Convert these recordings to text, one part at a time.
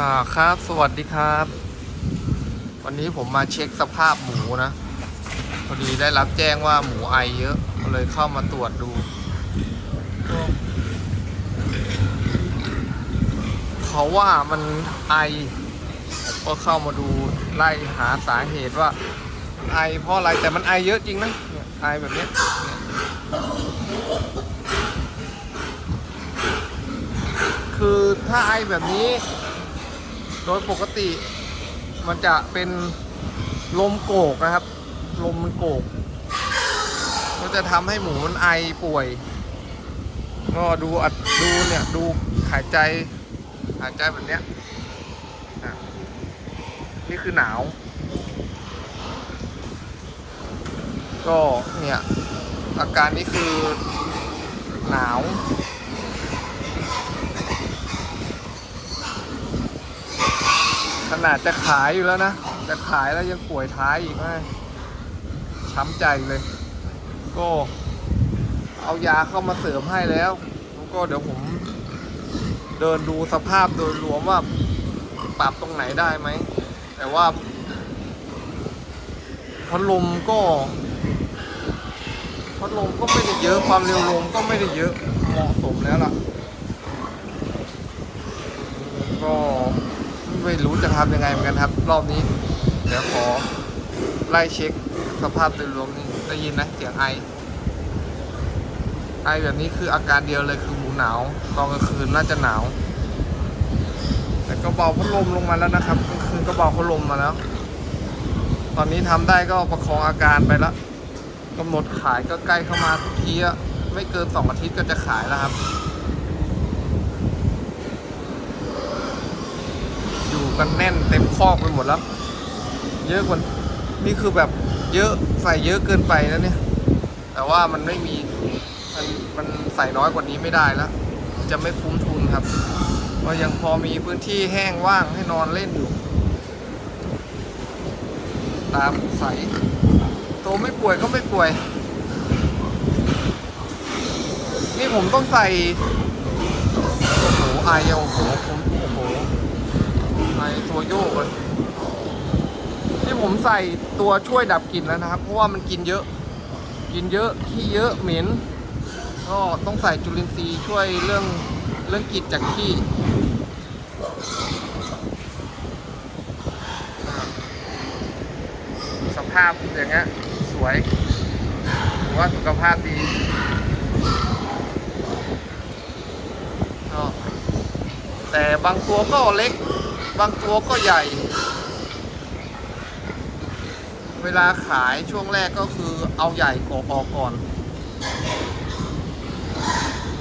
อ่าครับ สวัสดีครับ วันนี้ผมมาเช็คสภาพหมูนะ พอดีได้รับแจ้งว่าหมูไอเยอะก็เลยเข้ามาตรวจดู เขาว่ามันไอ ผมก็เข้ามาดูไล่หาสาเหตุว่า ไอเพราะอะไรแต่มันไอเยอะจริงนะไอแบบนี้คือถ้าไอแบบนี้ โดยปกติมันจะเป็นลมโกกนะครับ ลมมันโกกก็จะทำให้หมูมันไอป่วย ก็ดูอัดดูเนี่ยดูหายใจหายใจแบบเนี้ยนี่คือหนาว ก็เนี่ยอาการนี้คือหนาว ขนาดจะขายอยู่แล้วนะ จะขายแล้วยังป่วยท้ายอีกนะช้ำใจเลยก็ เอายาเข้ามาเสริมให้แล้วแล้ว ก็เดี๋ยวผม เดินดูสภาพโดยรวมว่าปรับตรงไหนได้ไหม แต่ว่าพัดลมก็พัดลมก็ไม่ได้เยอะความเร็วลมก็ไม่ได้เยอะเหมาะสมแล้วล่ะ ก็ ไม่รู้จะทำยังไงเหมือนกันครับ รอบนี้ เดี๋ยวขอไล่เช็คสภาพโดยรวมนี่ได้ยินนะเสียงไอ ไอแบบนี้คืออาการเดียวเลยคือหมูหนาวตอนกลางคืนน่าจะหนาว แต่ก็เบาพัดลมลงมาแล้วนะครับกลางคืนก็เบาพัดลมมาแล้ว ตอนนี้ทำได้ก็ประคองอาการไปแล้วกำหนดขายก็ใกล้เข้ามาทุกทีอะไม่เกินสองอาทิตย์ก็จะขายแล้วครับ อยู่ กันแน่นเต็มคอกไปหมดแล้ว เยอะกว่านี่คือแบบเยอะใส่เยอะเกินไปแล้วเนี่ย แต่ว่ามันไม่มีมันมันใส่น้อยกว่านี้ไม่ได้แล้วจะไม่คุ้มทุนครับก็ยังพอมีพื้นที่แห้งว่างให้นอนเล่นอยู่ ตามใสโตไม่ป่วยก็ไม่ป่วย นี่ผมต้องใส่โอ้โหไออะโอ้โห ตัวโยกเลยที่ผมใส่ตัวช่วยดับกลิ่นแล้วนะครับ เพราะว่ามันกินเยอะ กินเยอะขี้เยอะเหม็นก็ต้องใส่จุลินทรีย์ช่วยเรื่องเรื่องกลิ่นจากขี้สภาพอย่างเงี้ยสวยถือว่าสุขภาพดีแต่บางตัวก็เล็ก บางตัวก็ใหญ่ เวลาขายช่วงแรกก็คือเอาใหญ่กออกก่อน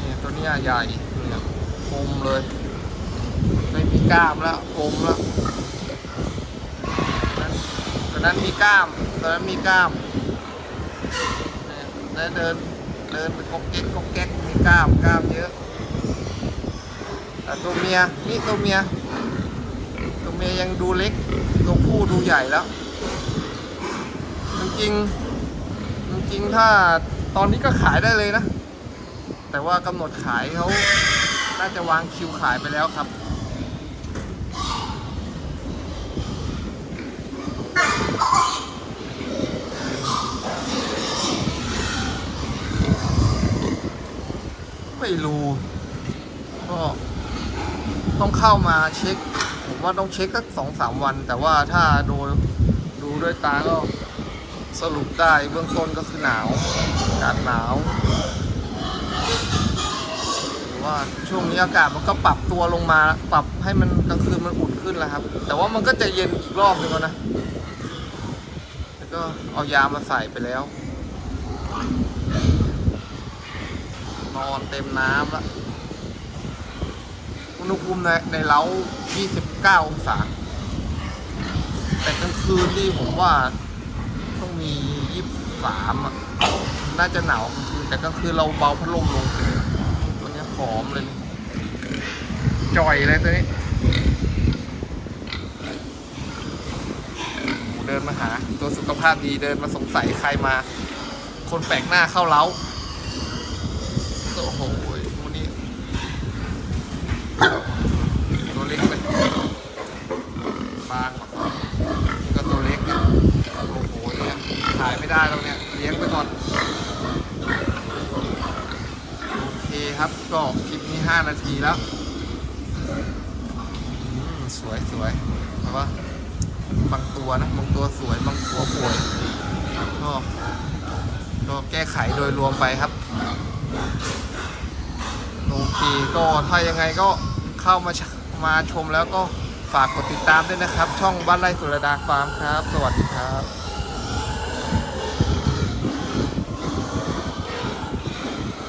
นี่ตัวเนี้ยใหญ่เนี่ยคมเลย ไม่มีกล้ามแล้วคมแล้วนั้นตัวนั้นมีกล้ามตัวนั้นมีกล้ามเนี่ยแล้วเดินเดินไปกอกเก๊กกอกแก๊กมีกล้ามกล้ามเยอะแต่ตัวเมียนี่ตัวเมีย เมียยังดูเล็กตัวผู้ดูใหญ่แล้ว จริงๆจริงๆถ้าตอนนี้ก็ขายได้เลยนะ แต่ว่ากำหนดขายเขาน่าจะวางคิวขายไปแล้วครับไม่รู้ก็ต้องเข้ามาเช็ค ผมว่าต้องเช็คสักสองสามวัน แต่ว่าถ้าโดยดูด้วยตาก็สรุปได้เบื้องต้นก็คือหนาวอากาศหนาวว่าช่วงนี้อากาศมันก็ปรับตัวลงมา ปรับให้มันกลางคืนมันอุ่นขึ้นแล้วครับ แต่ว่ามันก็จะเย็นอีกรอบนึงแล้วนะแล้วก็เอายามาใส่ไปแล้ว นอนเต็มน้ำล้วอุณหภูมิในในเล้า 9 องศา แต่กลางคืนนี่ผมว่าต้องมี 23อะน่าจะหนาวกลางคืนแต่กลางคืนเราเบาพัดลมลงตัวเนี้ยหอมเลย จ่อยเลยตัวนี้หมูเดินมาหา ตัวสุขภาพดีเดินมาสงสัยใครมา คนแปลกหน้าเข้าเล้า โอ้โหตัวนี้ ตัวเล็กไป ครับ ก็คลิปนี้ห้านาทีแล้วสวยสวยแต่ว่าบางตัวนะบางตัวสวยบางตัวป่วยก็ก็แก้ไขโดยรวมไปครับโอเคก็ถ้ายังไงก็เข้ามามาชมแล้วก็ฝากกดติดตามด้วยนะครับ ช่องบ้านไร่สุรดาฟาร์มครับ สวัสดีครับ